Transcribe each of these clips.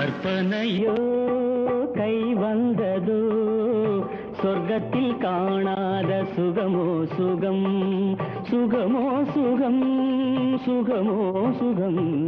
கற்பனையோ கை வந்ததோ? சொர்க்கத்தில் காணாத சுகமோ சுகம்? சுகமோ சுகம் சுகமோ சுகம்.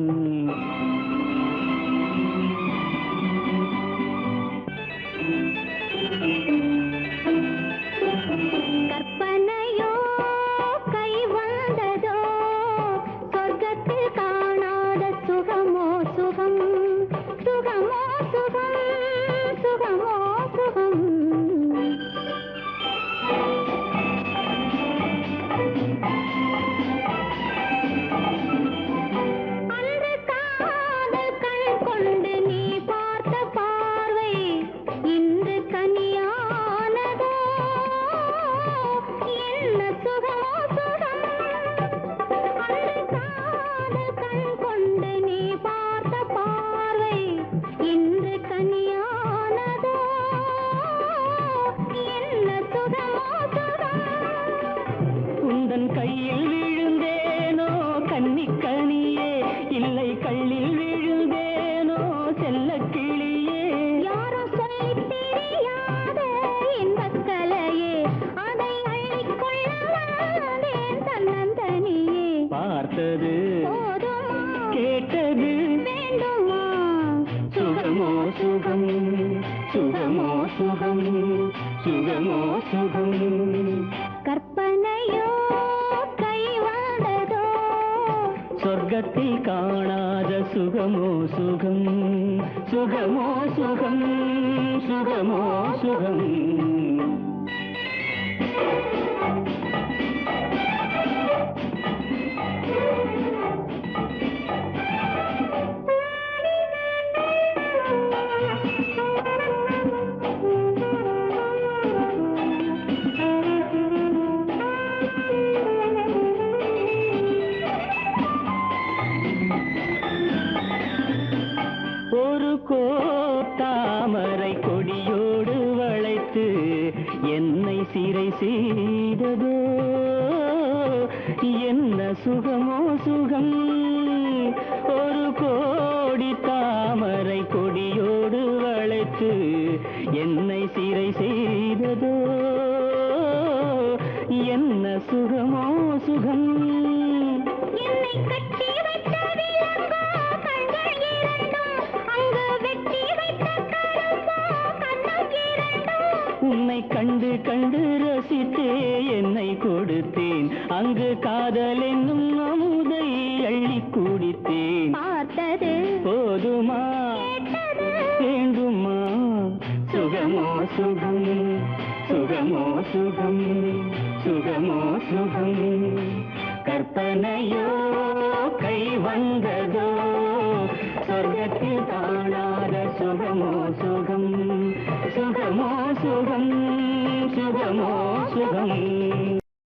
கையில் விழுந்தேனோ? கன்னிக்கனியே இல்லை கள்ளில் விழுந்தேனோ? செல்ல கிளியே. யாரும் சொல்லித் தெரியாத இன்பக் கலையே, அதை அள்ளிக் கொள்ள வந்தேன் தன்னந்தனியே. பார்த்தது சுகமோ சுகம் சுகமோ சுகம் சுகமோ. கற்பனையோ கை வந்ததோ சொர்க்கத்தில் காணாத சுகமோ சுகம் சுகமோ சுகம் சுகமோ சுகம். என்னை சிறை செய்ததோ? என்ன சுகமோ சுகம்? ஒரு கோடி தாமரை கொடியோடு வளைத்து என்னை சிறை செய்ததோ? என்ன சுகமோ சுகம்? என்னை கண்டு கண்டு ரசித்தே என்னை கொடுத்தேன். அங்கு காதல் என்னும் அமுதை அள்ளி குடித்தேன். பார்த்தது போதுமா? வேண்டுமா? சுகமோ சுகம்? சுகமோ சுகம்? சுகமோ சுகம்? கற்பனையோ கை வந்ததோ? சொர்க்கத்தில் காணாத சுகமோ சுகம்? சுகமோ சுகம்? சுகமோ சுகம்